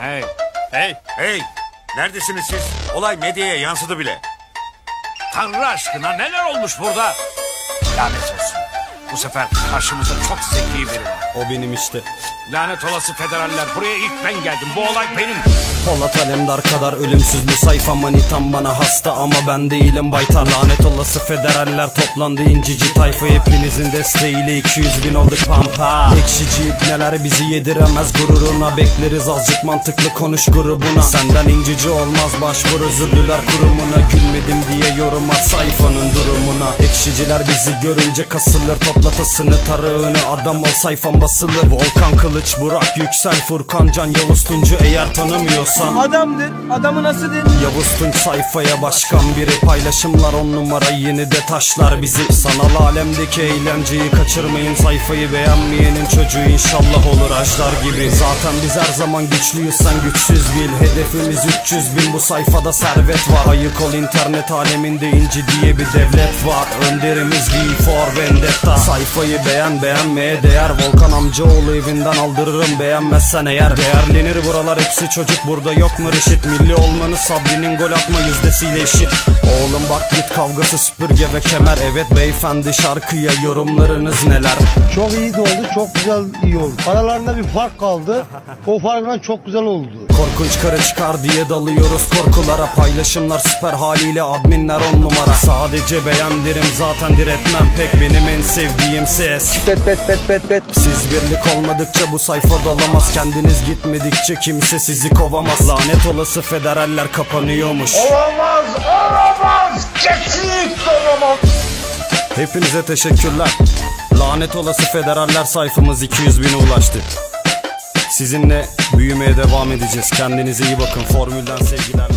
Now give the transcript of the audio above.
Hey. Hey. Hey, neredesiniz siz? Olay medyaya yansıdı bile. Tanrı aşkına neler olmuş burada? Lanet olsun. Bu sefer karşımızda çok zeki biri var. O benim işte. Lanet olası federaller. Buraya ilk ben geldim. Bu olay benim. Polat Alemdar kadar ölümsüz bu sayfa manitam bana hasta ama ben değilim baytar Lanet olası federaller toplandı incici tayfa Hepinizin desteğiyle 200 bin olduk pampa Ekşici neler bizi yediremez gururuna Bekleriz azıcık mantıklı konuş grubuna Senden incici olmaz başvur özürlüler kurumuna Gülmedim diye yorum at sayfanın durumuna Ekşiciler bizi görünce kasılır toplatasını tarığını Adam ol sayfam basılır Volkan Kılıç Burak Yüksel Furkan Can Yavuz Tuncu eğer tanımıyorsan. Adamdır. Adamı nasıl değil? Yavuz Tunç sayfaya başkan biri Paylaşımlar on numara yeni de taşlar bizi. Sanal alemdeki eğlenceyi kaçırmayın Sayfayı beğenmeyenin çocuğu inşallah olur ajdar gibi. Zaten biz her zaman güçlüyüz sen güçsüz bil. Hedefimiz 300 bin bu sayfada servet var. Ayık ol internet aleminde inci diye bir devlet var. Önderimiz V for Vendetta. Sayfayı beğen beğenmeye değer. Volkan amcaoğlu evinden aldırırım beğenmezsen eğer Değerlenir buralar hepsi çocuk burada yok mu reşit Milli olmanı Sabri'nin gol atma yüzdesiyle eşit Oğlum bak git kavgası süpürge ve kemer Evet beyefendi şarkıya yorumlarınız neler Çok iyi oldu, çok güzel iyi oldu. Aralarında bir fark kaldı. O farkla çok güzel oldu. Korkunç karı çıkar diye dalıyoruz korkulara. Paylaşımlar süper haliyle adminler on numara. Sadece beğendirim zaten diretmem. Pek benim en sevdiğim ses. Pet pet pet pet pet. Siz birlik olmadıkça bu sayfa dolamaz Kendiniz gitmedikçe kimse sizi kovamaz. Lanet olası federaller kapanıyormuş. Olamaz, olamaz. Kesinlikle olamaz. Hepinize teşekkürler. Lanet olası federaller sayfamız 200 bine ulaştı Sizinle büyümeye devam edeceğiz. Kendinize iyi bakın. Formülden sevgilerle